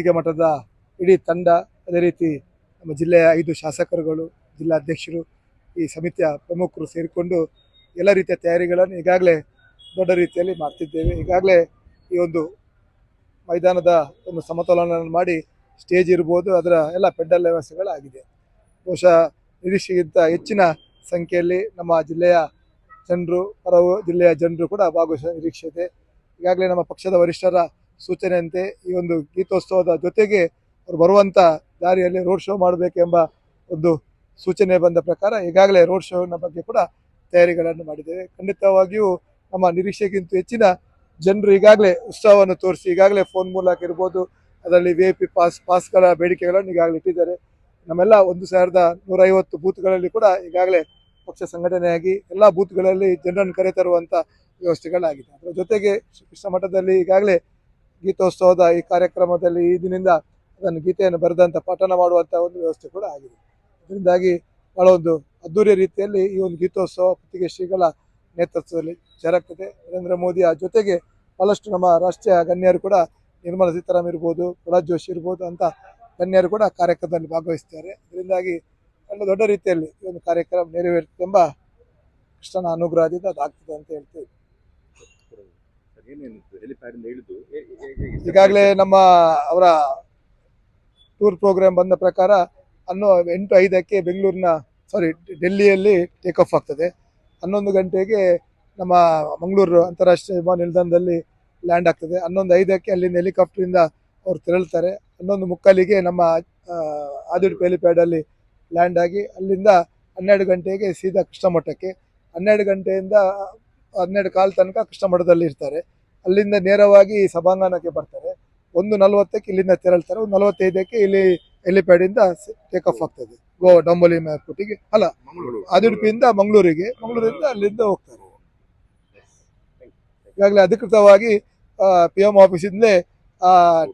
ಗುತ್ತಿಗೆ ಮಠದ ಇಡೀ ತಂಡ ಅದೇ ರೀತಿ ನಮ್ಮ ಜಿಲ್ಲೆಯ ಐದು ಶಾಸಕರುಗಳು, ಜಿಲ್ಲಾಧ್ಯಕ್ಷರು, ಈ ಸಮಿತಿಯ ಪ್ರಮುಖರು ಸೇರಿಕೊಂಡು ಎಲ್ಲ ರೀತಿಯ ತಯಾರಿಗಳನ್ನು ಈಗಾಗಲೇ ದೊಡ್ಡ ರೀತಿಯಲ್ಲಿ ಮಾಡ್ತಿದ್ದೇವೆ. ಈಗಾಗಲೇ ಈ ಒಂದು ಮೈದಾನದ ಒಂದು ಸಮತೋಲನ ಮಾಡಿ ಸ್ಟೇಜ್ ಇರ್ಬೋದು, ಅದರ ಎಲ್ಲ ಪೆಂಡಲ್ ವ್ಯವಸ್ಥೆಗಳಾಗಿದೆ. ಬಹುಶಃ ನಿರೀಕ್ಷೆಗಿಂತ ಹೆಚ್ಚಿನ ಸಂಖ್ಯೆಯಲ್ಲಿ ನಮ್ಮ ಜಿಲ್ಲೆಯ ಜನರು ಹೊರವು ಜಿಲ್ಲೆಯ ಜನರು ಕೂಡ ಭಾಗವಹಿಸುವ ನಿರೀಕ್ಷೆ ಇದೆ. ಈಗಾಗಲೇ ನಮ್ಮ ಪಕ್ಷದ ವರಿಷ್ಠರ ಸೂಚನೆಯಂತೆ ಈ ಒಂದು ಗೀತೋತ್ಸವದ ಜೊತೆಗೆ ಅವರು ಬರುವಂಥ ದಾರಿಯಲ್ಲಿ ರೋಡ್ ಶೋ ಮಾಡಬೇಕೆಂಬ ಒಂದು ಸೂಚನೆ ಬಂದ ಪ್ರಕಾರ ಈಗಾಗಲೇ ರೋಡ್ ಶೋನ ಬಗ್ಗೆ ಕೂಡ ತಯಾರಿಗಳನ್ನು ಮಾಡಿದ್ದೇವೆ. ಖಂಡಿತವಾಗಿಯೂ ನಮ್ಮ ನಿರೀಕ್ಷೆಗಿಂತ ಹೆಚ್ಚಿನ ಜನರು ಈಗಾಗಲೇ ಉತ್ಸವವನ್ನು ತೋರಿಸಿ, ಈಗಾಗಲೇ ಫೋನ್ ಮೂಲಕ ಇರ್ಬೋದು, ಅದರಲ್ಲಿ ವಿ ಐ ಪಿ ಪಾಸ್ ಪಾಸ್ಗಳ ಬೇಡಿಕೆಗಳನ್ನು ಈಗಾಗಲೇ ಇಟ್ಟಿದ್ದಾರೆ. ನಮ್ಮೆಲ್ಲ ಒಂದು ಸಾವಿರದ ನೂರೈವತ್ತು ಬೂತ್ಗಳಲ್ಲಿ ಕೂಡ ಈಗಾಗಲೇ ಪಕ್ಷ ಸಂಘಟನೆಯಾಗಿ ಎಲ್ಲ ಬೂತ್ಗಳಲ್ಲಿ ಜನರನ್ನು ಕರೆತರುವಂಥ ವ್ಯವಸ್ಥೆಗಳಾಗಿದೆ ಅದರ ಜೊತೆಗೆ ಕೃಷ್ಣ ಮಠದಲ್ಲಿ ಈಗಾಗಲೇ ಗೀತೋತ್ಸವದ ಈ ಕಾರ್ಯಕ್ರಮದಲ್ಲಿ ಈ ದಿನದಿಂದ ಅದನ್ನು ಗೀತೆಯನ್ನು ಬರೆದಂಥ ಪಠನ ಮಾಡುವಂಥ ಒಂದು ವ್ಯವಸ್ಥೆ ಕೂಡ ಆಗಿದೆ. ಇದರಿಂದಾಗಿ ಬಹಳ ಒಂದು ಅದ್ದೂರಿಯ ರೀತಿಯಲ್ಲಿ ಈ ಒಂದು ಗೀತೋತ್ಸವ ಪುತ್ತಿಗೆ ಶ್ರೀಗಳ ನೇತೃತ್ವದಲ್ಲಿ ಜರುಗ್ತದೆ. ನರೇಂದ್ರ ಮೋದಿಯ ಜೊತೆಗೆ ಬಹಳಷ್ಟು ನಮ್ಮ ರಾಷ್ಟ್ರೀಯ ಗಣ್ಯರು ಕೂಡ ನಿರ್ಮಲಾ ಸೀತಾರಾಮ್ ಇರ್ಬೋದು, ಪ್ರಹ್ಲಾದ್ ಜೋಶಿ ಇರ್ಬೋದು ಅಂತ ಗಣ್ಯರು ಕೂಡ ಕಾರ್ಯಕ್ರಮದಲ್ಲಿ ಭಾಗವಹಿಸ್ತಾರೆ. ಇದರಿಂದಾಗಿ ಎಲ್ಲ ದೊಡ್ಡ ರೀತಿಯಲ್ಲಿ ಈ ಒಂದು ಕಾರ್ಯಕ್ರಮ ನೆರವೇರುತ್ತೆಂಬ ಕೃಷ್ಣನ ಅನುಗ್ರಹದಿಂದ ಅದಾಗ್ತದೆ ಅಂತ ಹೇಳ್ತೀವಿ ಈಗಾಗಲೇ ನಮ್ಮ ಅವರ ಟೂರ್ ಪ್ರೋಗ್ರಾಮ್ ಬಂದ ಪ್ರಕಾರ ಅನ್ನೋ ಎಂಟು ಐದಕ್ಕೆ ಬೆಂಗಳೂರಿನ ಸಾರಿ ಡೆಲ್ಲಿಯಲ್ಲಿ ಟೇಕ್ ಆಫ್ ಆಗ್ತದೆ. ಹನ್ನೊಂದು ಗಂಟೆಗೆ ನಮ್ಮ ಮಂಗಳೂರು ಅಂತಾರಾಷ್ಟ್ರೀಯ ವಿಮಾನ ನಿಲ್ದಾಣದಲ್ಲಿ ಲ್ಯಾಂಡ್ ಆಗ್ತದೆ. ಹನ್ನೊಂದು ಐದಕ್ಕೆ ಅಲ್ಲಿಂದ ಹೆಲಿಕಾಪ್ಟರಿಂದ ಅವರು ತೆರಳ್ತಾರೆ. ಹನ್ನೊಂದು ಮುಕ್ಕಾಲಿಗೆ ನಮ್ಮ ಆದುರ್ಪಿ ಹೆಲಿಪ್ಯಾಡಲ್ಲಿ ಲ್ಯಾಂಡ್ ಆಗಿ ಅಲ್ಲಿಂದ ಹನ್ನೆರಡು ಗಂಟೆಗೆ ಸೀದಾ ಕೃಷ್ಣ ಮಠಕ್ಕೆ ಹನ್ನೆರಡು ಗಂಟೆಯಿಂದ ಹನ್ನೆರಡು ಕಾಲ್ ತನಕ ಕೃಷ್ಣ ಮಠದಲ್ಲಿ ಇರ್ತಾರೆ. ಅಲ್ಲಿಂದ ನೇರವಾಗಿ ಸಭಾಂಗಣಕ್ಕೆ ಬರ್ತಾರೆ. ಒಂದು ನಲವತ್ತಕ್ಕೆ ಇಲ್ಲಿಂದ ತೆರಳ್ತಾರೆ. ಒಂದು ನಲವತ್ತೈದಕ್ಕೆ ಇಲ್ಲಿ ಹೆಲಿಪ್ಯಾಡಿಂದ ಟೇಕ್ ಆಫ್ ಆಗ್ತದೆ. ಗೋವಾ ಡಂಬೋಲಿ ಏರ್ಪೋರ್ಟಿಗೆ ಅಲ್ಲ ಮಂಗಳೂರು. ಆದುರ್ಪಿಯಿಂದ ಮಂಗಳೂರಿಗೆ. ಮಂಗಳೂರಿಂದ ಅಲ್ಲಿಂದ ಹೋಗ್ತಾರೆ. ಈಗಾಗಲೇ ಅಧಿಕೃತವಾಗಿ ಪಿ ಎಂ ಆಫೀಸಿಂದಲೇ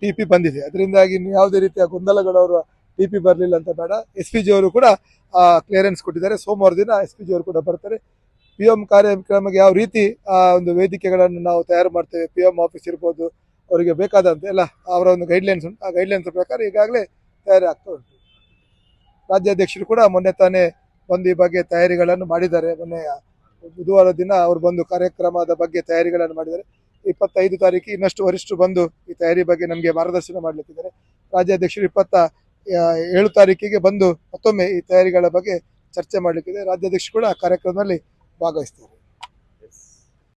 ಟಿ ಪಿ ಬಂದಿದೆ. ಅದರಿಂದಾಗಿ ಯಾವುದೇ ರೀತಿಯ ಗೊಂದಲಗಳವರು ಟಿ ಪಿ ಬರಲಿಲ್ಲ ಅಂತ ಬೇಡ. ಎಸ್ ಪಿ ಜಿ ಅವರು ಕೂಡ ಕ್ಲಿಯರೆನ್ಸ್ ಕೊಟ್ಟಿದ್ದಾರೆ. ಸೋಮವಾರ ದಿನ ಎಸ್ ಪಿ ಜಿಯವರು ಕೂಡ ಬರ್ತಾರೆ. ಪಿ ಎಂ ಕಾರ್ಯಕ್ರಮಕ್ಕೆ ಯಾವ ರೀತಿ ಆ ಒಂದು ವೇದಿಕೆಗಳನ್ನು ನಾವು ತಯಾರು ಮಾಡ್ತೇವೆ ಪಿ ಎಂ ಆಫೀಸ್ ಇರ್ಬೋದು, ಅವರಿಗೆ ಬೇಕಾದಂತೆ ಎಲ್ಲ ಅವರ ಒಂದು ಗೈಡ್ಲೈನ್ಸ್ ಉಂಟು. ಆ ಗೈಡ್ಲೈನ್ಸ್ ಪ್ರಕಾರ ಈಗಾಗಲೇ ತಯಾರಿ ಆಗ್ತಾ ಉಂಟು. ರಾಜ್ಯಾಧ್ಯಕ್ಷರು ಕೂಡ ಮೊನ್ನೆ ತಾನೇ ಒಂದು ಈ ಬಗ್ಗೆ ತಯಾರಿಗಳನ್ನು ಮಾಡಿದ್ದಾರೆ. ಮೊನ್ನೆ ಬುಧವಾರ ದಿನ ಅವರು ಬಂದು ಕಾರ್ಯಕ್ರಮದ ಬಗ್ಗೆ ತಯಾರಿಗಳನ್ನು ಮಾಡಿದ್ದಾರೆ. ಇಪ್ಪತ್ತೈದು ತಾರೀಕು ಇನ್ನಷ್ಟು ವರಿಷ್ಠರು ಬಂದು ಈ ತಯಾರಿ ಬಗ್ಗೆ ನಮಗೆ ಮಾರ್ಗದರ್ಶನ ಮಾಡಲಿಕ್ಕಿದ್ದಾರೆ. ರಾಜ್ಯಾಧ್ಯಕ್ಷರು ಇಪ್ಪತ್ತ ಏಳು ತಾರೀಕಿಗೆ ಬಂದು ಮತ್ತೊಮ್ಮೆ ಈ ತಯಾರಿಗಳ ಬಗ್ಗೆ ಚರ್ಚೆ ಮಾಡಲಿಕ್ಕಿದೆ ರಾಜ್ಯಾಧ್ಯಕ್ಷರು ಕೂಡ ಆ ಕಾರ್ಯಕ್ರಮದಲ್ಲಿ ಭಾಗವಹಿಸ್ತಾರೆ